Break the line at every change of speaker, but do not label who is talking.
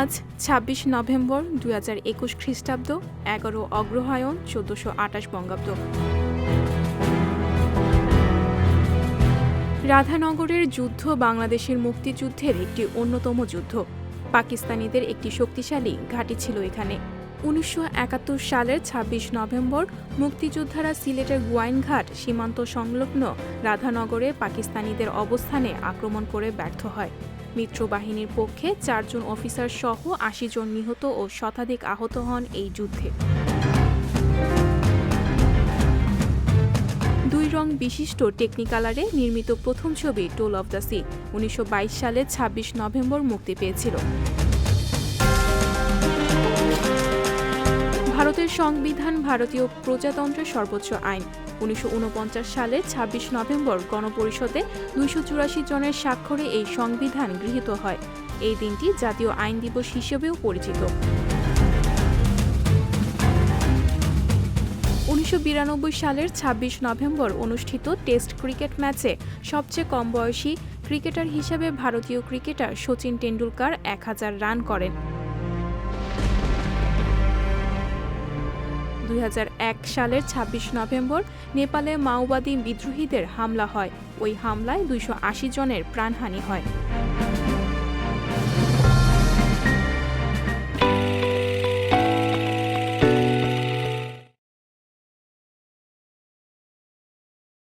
আজ ছাব্বিশ নভেম্বর দুই হাজার একুশ খ্রিস্টাব্দ, এগারো অগ্রহায়ণ, চোদ্দশো আটাশ বঙ্গাব্দ। রাধানগরের যুদ্ধ বাংলাদেশের মুক্তিযুদ্ধের একটি অন্যতম যুদ্ধ। পাকিস্তানিদের একটি শক্তিশালী ঘাঁটি ছিল এখানে। উনিশশো একাত্তর সালের ২৬ নভেম্বর মুক্তিযোদ্ধারা সিলেটের গোয়াইনঘাট সীমান্ত সংলগ্ন রাধানগরে পাকিস্তানিদের অবস্থানে আক্রমণ করে ব্যর্থ হয়। মিত্রবাহিনীর পক্ষে চারজন অফিসার সহ আশি জন নিহত ও শতাধিক আহত হন এই যুদ্ধে। দুই রং বিশিষ্ট টেকনিকালারে নির্মিত প্রথম ছবি টোল অফ দ্য সি উনিশশো সালে ২৬ নভেম্বর মুক্তি পেয়েছিল। ভারতের সংবিধান ভারতীয় প্রজাতন্ত্রের সর্বোচ্চ আইন উনিশশো সালে ২৬ নভেম্বর গণপরিষদে দুইশো চুরাশি জনের স্বাক্ষরে এই সংবিধান গৃহীত হয়। এই দিনটি জাতীয় আইন দিবস হিসেবেও পরিচিত। উনিশশো বিরানব্বই সালের ২৬ নভেম্বর অনুষ্ঠিত টেস্ট ক্রিকেট ম্যাচে সবচেয়ে কম বয়সী ক্রিকেটার হিসেবে ভারতীয় ক্রিকেটার সচিন টেন্ডুলকার এক হাজার রান করেন। এক সালের ২৬ নভেম্বর নেপালে মাওবাদী বিদ্রোহীদের হামলা হয়। ওই হামলায় দুইশো আশি জনের প্রাণহানি হয়।